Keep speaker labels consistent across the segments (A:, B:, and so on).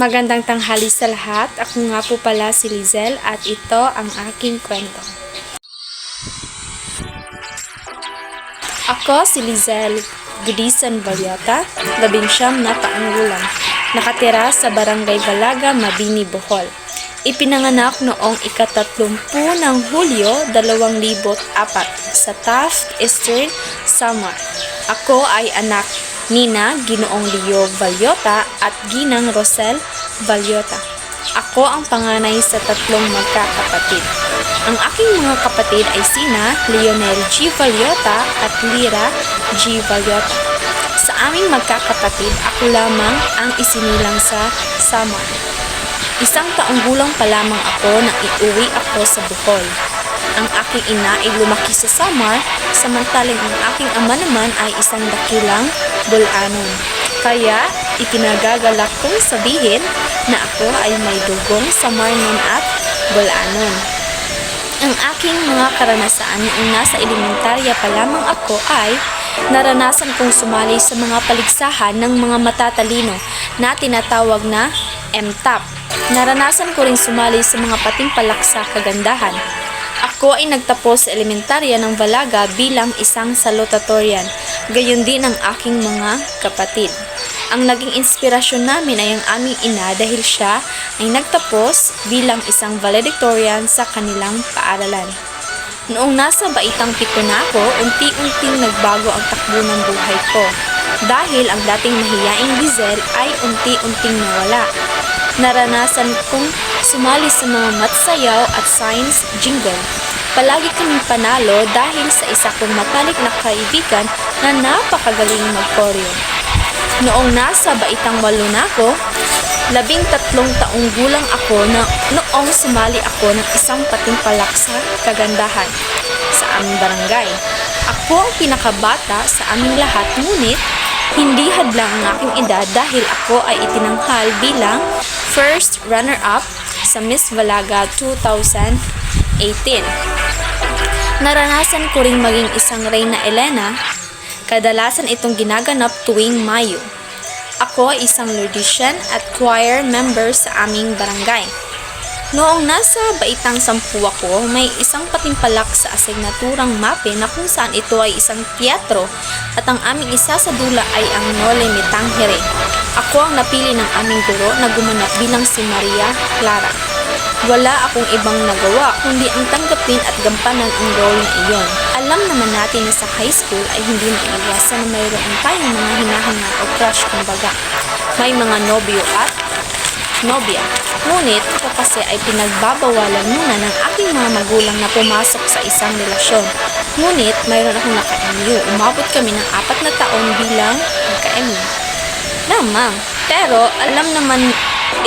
A: Magandang tanghali sa lahat. Ako nga po pala si Lizel at ito ang aking kwento. Ako si Lizel Gudisan Valiota, labing siyam na taong gulang. Nakatira sa Barangay Balaga, Mabini, Bohol. Ipinanganak noong ikatatlumpu ng Hulyo 2004 sa Taft, Eastern Samar. Ako ay anak Nina Ginoong Leo Valyota at Ginang Rosel Valyota. Ako ang panganay sa tatlong magkakapatid. Ang aking mga kapatid ay sina Leonel G. Valyota at Lira G. Valyota. Sa aming magkakapatid, ako lamang ang isinilang sa Samar. Isang taong gulang pa lamang ako nang iuwi ako sa Bohol. Ang aking ina ay lumaki sa Samar, samantalang ang aking ama naman ay isang dakilang Bulanon. Kaya, itinagagalak kong sabihin na ako ay may dugong Samarnon at Bulanon. Ang aking mga karanasan noong nasa elementarya pa lamang ako ay naranasan kong sumali sa mga paligsahan ng mga matatalino na tinatawag na MTAP. Naranasan ko rin sumali sa mga patimpalak sa kagandahan. Ako ay nagtapos sa elementarya ng Balaga bilang isang salutatorian, gayon din ang aking mga kapatid. Ang naging inspirasyon namin ay ang aming ina dahil siya ay nagtapos bilang isang valedictorian sa kanilang paaralan. Noong nasa baitang pito na ako, unti-unting nagbago ang takbo ng buhay ko. Dahil ang dating mahiyaing Dizel ay unti-unting nawala. Naranasan kong sumali sa mga matsayaw at science jingle. Palagi kaming panalo dahil sa isa kong matalik na kaibigan na napakagaling mag-choreo. Noong nasa baitang walo na ako, labing tatlong taong gulang ako na noong sumali ako ng isang patimpalak sa kagandahan sa aming barangay. Ako ang pinakabata sa aming lahat ngunit hindi hadlang ang aking edad dahil ako ay itinanghal bilang first runner-up sa Miss Valaga 2018. Naranasan ko ring maging isang Reyna Elena, kadalasan itong ginaganap tuwing Mayo. Ako ay isang Laudician at choir member sa aming barangay. Noong nasa baitang sampu ako, may isang patimpalak sa asignaturang mape na kung saan ito ay isang teatro at ang aming isa sa dula ay ang Nole Mitanghere. Ako ang napili ng aming guro na gumanap bilang si Maria Clara. Wala akong ibang nagawa kundi ang tanggapin at gampanan ang role na iyon. Alam naman natin na sa high school ay hindi maiwasan na mayroon tayong mga hinahanga o crush kumbaga. May mga nobyo at nobya. Ngunit ako kasi ay pinagbabawalan muna ng aking mga magulang na pumasok sa isang relasyon. Ngunit mayroon akong naka-MU. Umabot kami ng apat na taon bilang nagka-MU. Lamang. Pero alam naman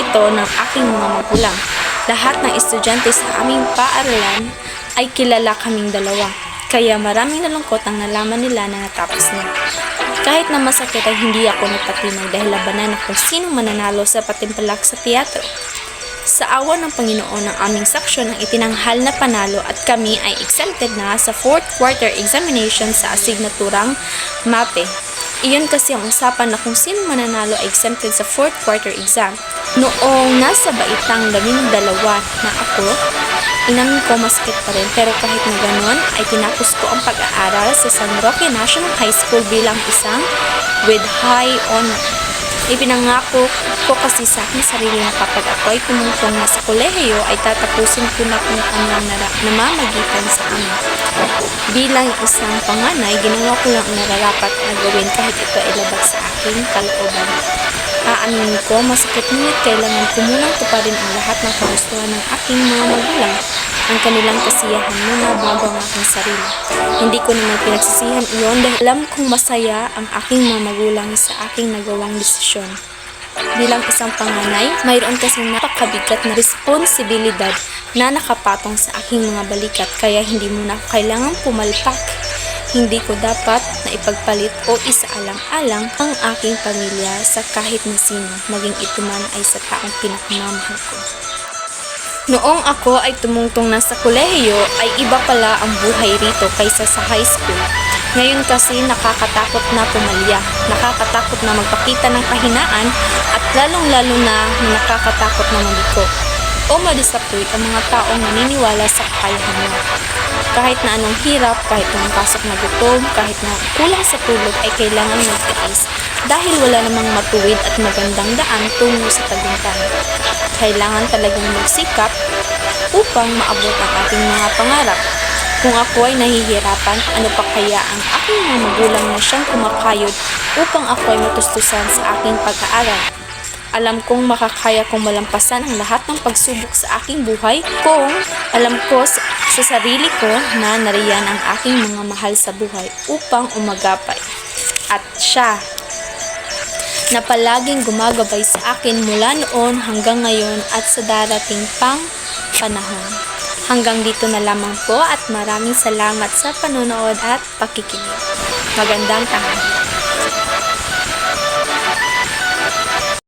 A: ito ng aking mga magulang. Lahat ng estudyante sa aming paaralan ay kilala kaming dalawa. Kaya maraming nalungkot ang nalaman nila na natapos na. Kahit na masakit ay hindi ako napatinag dahil labanan ako sino mananalo sa patimpalak sa teatro. Sa awa ng Panginoon ng aming saksyon ang itinanghal na panalo at kami ay exempted na sa fourth quarter examination sa asignaturang MAPE. Iyon kasi ang usapan na kung sino mananalo ay exempted sa fourth quarter exam. Noong nasa baitang labing dalawa na ako, inamin ko masakit pa rin pero kahit na ganon ay tinapos ko ang pag-aaral sa San Roque National High School bilang isang with high honor. Ipinangako ko kasi sa aking sarili na kapag ako ay tumungtong na sa kolehiyo ay tatapusin ko na kung anong namamagitan sa amin. Bilang isang panganay, ginawa ko lang ang nararapat na gawin kahit ito ay labag sa aking kalooban. Aaminin ko, masakit ngunit kailangan ko munang tuparin ang lahat ng kagustuhan ng aking mga magulang ang kanilang kasiyahan muna bago ang aking sarili. Hindi ko naman pinagsisihan iyon dahil alam kong masaya ang aking mga magulang sa aking nagawang desisyon. Bilang isang panganay, mayroon kasing napakabigat na responsibilidad na nakapatong sa aking mga balikat kaya hindi muna ako kailangang pumalpak. Hindi ko dapat na ipagpalit o isaalang-alang ang aking pamilya sa kahit na sino, maging ito man ay sa taong pinakamamahal ko. Noong ako ay tumungtong na sa kolehiyo ay iba pala ang buhay rito kaysa sa high school. Ngayon kasi nakakatakot na pumalya, nakakatakot na magpakita ng kahinaan at lalong-lalo na nakakatakot na maliko o ma-disappoint ang mga taong naniniwala sa kakayahan mo. Kahit na anong hirap, kahit na pasok na gutom, kahit na kulang sa tulog ay kailangan magtiis dahil wala namang matuwid at magandang daan tungo sa tagumpay. Kailangan talagang magsikap upang maabot ang ating mga pangarap. Kung ako ay nahihirapan, ano pa kaya ang aking mga magulang na siyang kumakayod upang ako ay matustusan sa aking pag-aaral. Alam kong makakaya kong malampasan ang lahat ng pagsubok sa aking buhay kung alam ko sa, sa sarili ko na nariyan ang aking mga mahal sa buhay upang umagapay. At siya na palaging gumagabay sa akin mula noon hanggang ngayon at sa darating pang panahon. Hanggang dito na lamang po at maraming salamat sa panonood at pakikinig. Magandang tanghali.